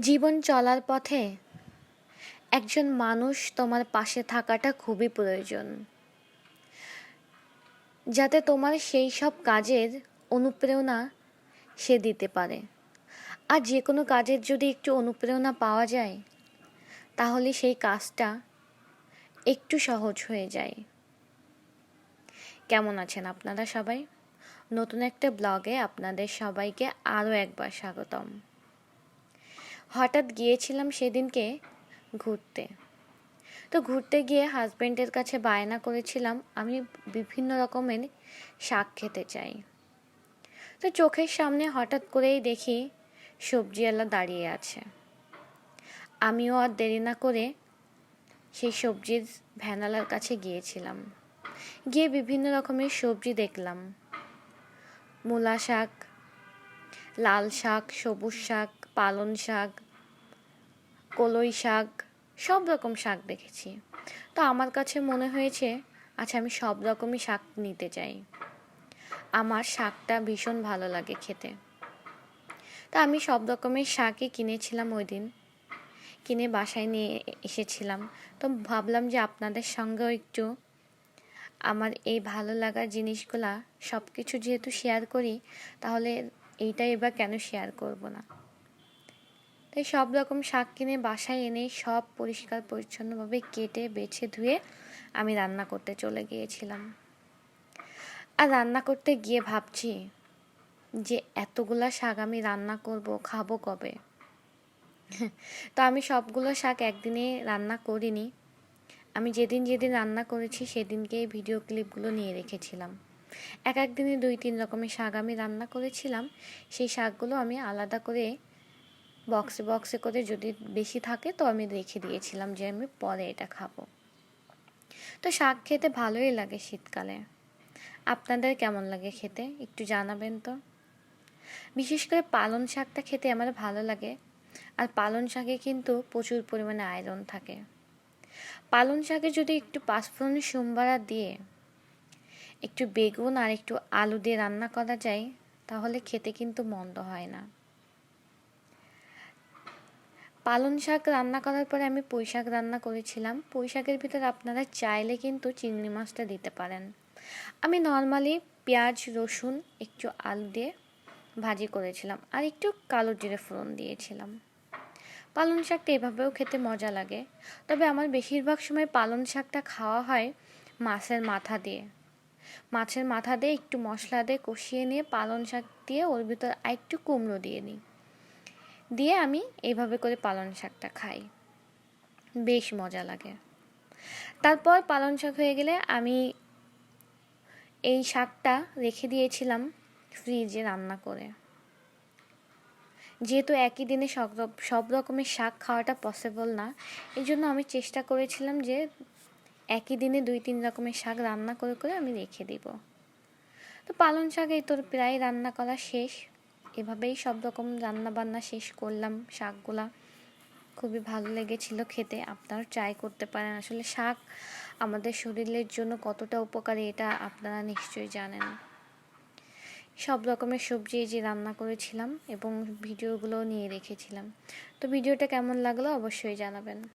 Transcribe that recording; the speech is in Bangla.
জীবন চলার পথে একজন মানুষ তোমার পাশে থাকাটা খুবই প্রয়োজন। যাতে তোমার সেই সব কাজের অনুপ্রেরণা সে দিতে পারে। আর যে কোনো কাজের যদি একটু অনুপ্রেরণা পাওয়া যায়, তাহলে সেই কাজটা একটু সহজ হয়ে যায়। কেমন আছেন আপনারা সবাই? নতুন একটা ব্লগে আপনাদের সবাইকে আরও একবার স্বাগতম। হঠাৎ গিয়েছিলাম সেদিনকে ঘুরতে। তো ঘুরতে গিয়ে হাজব্যান্ডের কাছে বায়না করেছিলাম, আমি বিভিন্ন রকমের শাক খেতে চাই। তো চোখের সামনে হঠাৎ করেই দেখি সবজিওয়ালা দাঁড়িয়ে আছে। আমিও আর দেরি না করে সেই সবজির ভ্যানালার কাছে গিয়েছিলাম। গিয়ে বিভিন্ন রকমের সবজি দেখলাম। মূলা শাক, লাল শাক, সবুজ শাক পালন শাক কলই শাক, সব রকম শাক দেখেছি। তো আমার কাছে মনে হয়েছে আচ্ছা আমি সব রকমই শাক নিতে চাই। আমার শাকটা ভীষণ ভালো লাগে খেতে। তা আমি সব রকমের শাকই কিনেছিলাম ওই দিন। কিনে বাসায় নিয়ে এসেছিলাম। তো ভাবলাম যে আপনাদের সঙ্গেও একটু আমার এই ভালো লাগার জিনিসগুলা সব কিছু যেহেতু শেয়ার করি, তাহলে এইটাই এবার কেন শেয়ার করব না? তাই সব রকম শাক কিনে বাসায় এনে সব পরিষ্কার, পরিচ্ছন্নভাবে কেটে, বেছে, ধুয়ে আমি রান্না করতে চলে গিয়েছিলাম। আর রান্না করতে গিয়ে ভাবছি যে এতগুলা শাক আমি রান্না করব, খাব কবে? তো আমি সবগুলো শাক একদিনে রান্না করিনি। আমি যেদিন যেদিন রান্না করেছি সেদিনকে ভিডিও ক্লিপগুলো নিয়ে রেখেছিলাম। এক একদিনে দুই তিন রকমের শাক আমি রান্না করেছিলাম। সেই শাকগুলো আমি আলাদা করে বক্সে বক্সে করে যদি বেশি থাকে তো আমি রেখে দিয়েছিলাম যে আমি পরে এটা খাব। তো শাক খেতে ভালোই লাগে শীতকালে। আপনাদের কেমন লাগে খেতে? একটু জানাবেন তো। বিশেষ করে পালন শাকটা খেতে আমার ভালো লাগে। আর পালন শাকে কিন্তু প্রচুর পরিমাণে আয়রন থাকে। পালন শাকে যদি একটু পাঁচফোড়ন সোমবারা দিয়ে একটু বেগুন আর একটু আলু দিয়ে রান্না করা যায়, তাহলে খেতে কিন্তু মন্দ হয় না। পালন শাক রান্না করার পরে আমি পুঁই শাক রান্না করেছিলাম। পুঁই শাকের ভিতর আপনারা চাইলে কিন্তু চিংড়ি মাছটা দিতে পারেন। আমি নর্মালি পেঁয়াজ, রসুন, একটু আলু দিয়ে ভাজি করেছিলাম আর একটু কালো জিরে ফোড়ন দিয়েছিলাম। পালং শাকটা এভাবেও খেতে মজা লাগে। তবে আমার বেশিরভাগ সময় পালং শাকটা খাওয়া হয় মাছের মাথা দিয়ে। মাছের মাথা দিয়ে একটু মশলা দিয়ে কষিয়ে নিয়ে পালং শাক দিয়ে ওর ভিতর একটু কুমড়ো দিয়ে নিই দিয়ে আমি এইভাবে করে পালং শাকটা খাই। বেশ মজা লাগে। তারপর পালং শাক হয়ে গেলে আমি এই শাকটা রেখে দিয়েছিলাম ফ্রিজে রান্না করে। যেহেতু একই দিনে সব সব রকমের শাক খাওয়াটা পসিবল না এই জন্য আমি চেষ্টা করেছিলাম যে একই দিনে দুই, তিন রকমের শাক রান্না করে করে আমি রেখে দিব। তো পালং শাক এই তোর প্রায় রান্না করা শেষ। এভাবেই সব রকম রান্না বান্না শেষ করলাম, শাকগুলা। খুবই ভালো লেগেছিল খেতে আপনারা ট্রাই করতে পারেন। আসলে শাক আমাদের শরীরের জন্য কতটা উপকারী এটা আপনারা নিশ্চয়ই জানেন। সব রকমের সবজি যে রান্না করেছিলাম এবং ভিডিওগুলো নিয়ে রেখেছিলাম। তো ভিডিওটা কেমন লাগল অবশ্যই জানাবেন।